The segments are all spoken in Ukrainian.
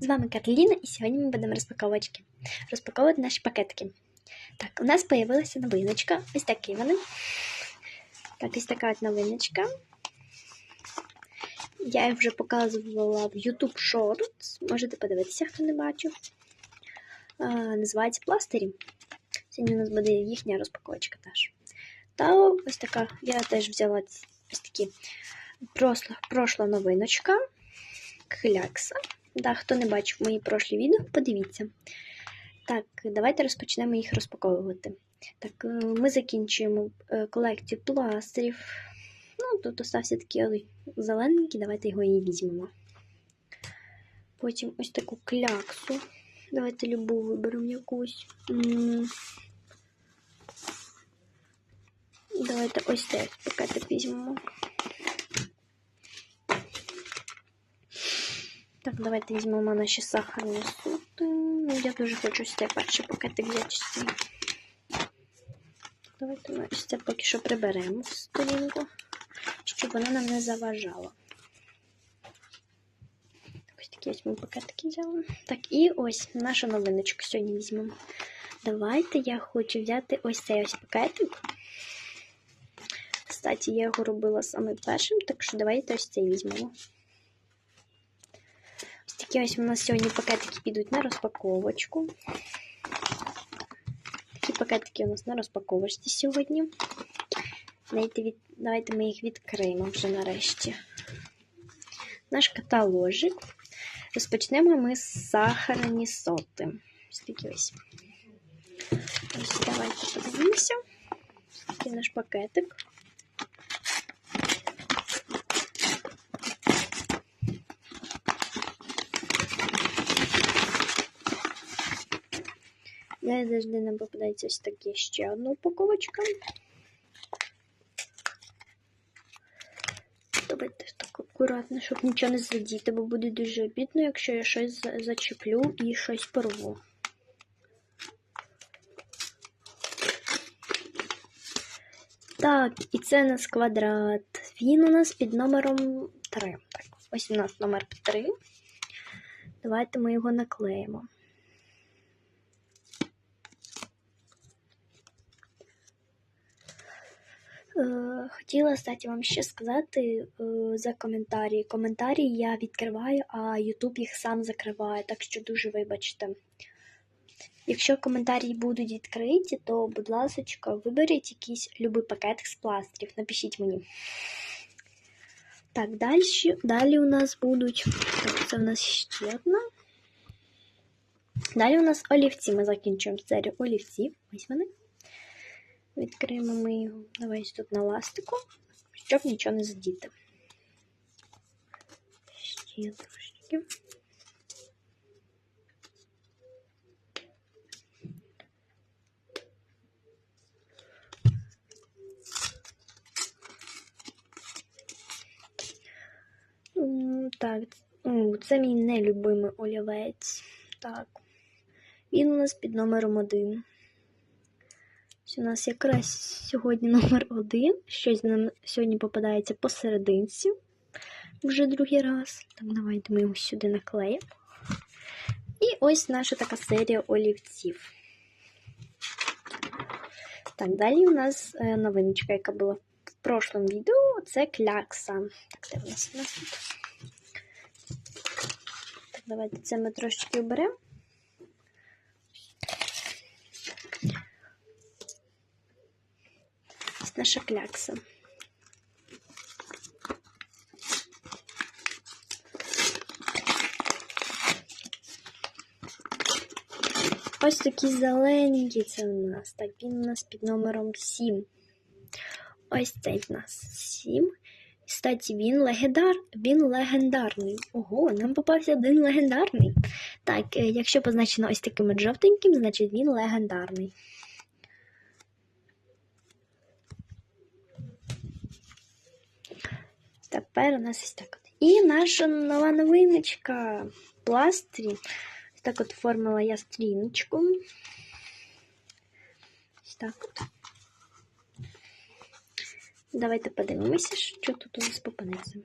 З вами Кароліна, і сьогодні ми будемо розпаковочки. Розпаковувати наші пакетики. Так, у нас з'явилася новиночка. Ось такі вони. Так, ось така от новиночка. Я їх вже показувала в YouTube Shorts. Можете подивитися, хто не бачив. А, називається пластирі. Сьогодні у нас буде їхня розпаковочка теж. Та ось така, я теж взяла ось такі прошла, прошла новиночка. Клякса. Да, хто не бачив мої прошлі відео, подивіться. Так, давайте розпочнемо їх розпаковувати. Так, е, ми закінчуємо е, колекцію пластирів. Ну, тут остався такий зелененький, давайте його і візьмемо. Потім ось таку кляксу. Давайте любу виберемо якусь. Давайте ось цей пакетик візьмемо. Так, давайте візьмемо наші сахарні сути. Ну, я дуже хочу ось цей перший пакетик взяти. ось цей. Давайте ми ось це поки що приберемо сторінку, щоб вона нам не заважала. Так, ось такі ось ми пакетики взяли. Так, і ось нашу новиночку сьогодні візьмемо. Давайте я хочу взяти ось цей ось пакетик. Кстати, я його робила саме першим, так що давайте ось цей візьмемо. Ось такі ось у нас сьогодні пакетики підуть на розпаковочку. Такі пакетики у нас на розпаковочці сьогодні. Давайте, від... Давайте ми їх відкриємо вже нарешті. Наш каталожик. Розпочнемо ми з сахарні соти. Ось такі ось. Ось давайте подивимося. Ось такий наш пакетик. Я завжди нам попадається ось таке ще одна упаковочка. Давайте так акуратно, щоб нічого не задіти, бо буде дуже обідно, якщо я щось зачеплю і щось порву. Так, і це у нас квадрат. Він у нас під номером 3. Так, ось у нас номер 3. Давайте ми його наклеїмо. Хотіла кстати, вам ще сказати е, за коментарі. Коментарі я відкриваю, а YouTube їх сам закриває, так що дуже вибачте. Якщо коментарі будуть відкриті, то, будь ласка, виберіть якийсь любий пакетик з пластирів, напишіть мені. Так, далі, далі у нас будуть. Так, це у нас ще одна. Далі у нас олівці. Ми закінчуємо серію олівців. Ось вони. Відкриємо ми його. Давай тут на ластику, щоб нічого не задіти. Ще трошки. Так, це мій нелюбимий олівець. Так. Він у нас під номером один. Ось У нас якраз сьогодні номер один. Щось нам сьогодні попадається посерединці. Вже другий раз. Так, давайте ми його сюди наклеїмо. І ось наша така серія олівців. Так, далі у нас е, новиночка, яка була в прошлому відео, це клякса. Так, де в нас у нас тут? Так, давайте це ми трошечки оберемо. Наша клякса. Ось такі зелененькі це у нас. Так, він у нас під номером 7. Ось цей в нас 7. Кстати, він легендар, він легендарний. Ого, нам попався один легендарний. Так, е, якщо позначено ось таким жовтеньким, значить він легендарний. Тепер у нас ось так от. І наша нова новиночка. пластрі. Ось так от оформила я стріночку. Ось так от. Давайте подивимося, що тут у нас попадеться.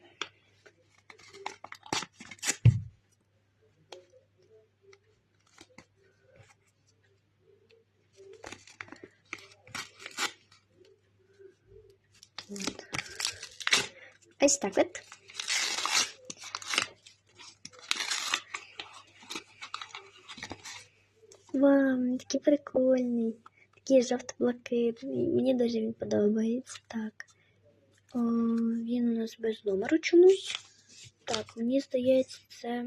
Ось так от. Вау, він такий прикольний. Такий жовто-блакитний. Мені дуже він подобається. Так. О, він у нас без номеру чомусь. Так, мені здається, це.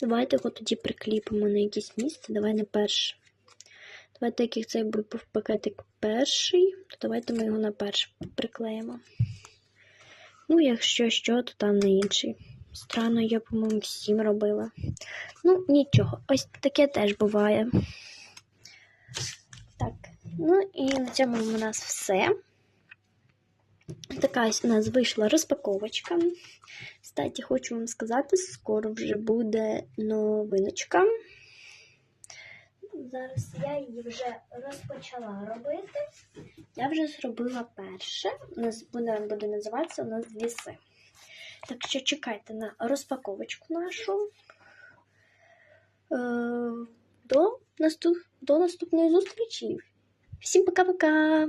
Давайте його тоді прикліпимо на якесь місце. Давай на перше. Давайте, як цей був пакетик перший, то давайте ми його на перший приклеїмо. Ну, якщо що, то там на інший. Странно, я, по-моєму, всім робила. Ну, нічого, ось таке теж буває. Так, ну і на цьому у нас все. Така у нас вийшла розпаковочка. Кстати, хочу вам сказати, скоро вже буде новиночка. Зараз я її вже розпочала робити. Я вже зробила перше. У нас буде, буде називатися у нас віси. Так що чекайте на розпаковочку нашу. Е, До, наступ, до наступної зустрічі. Всім пока-пока!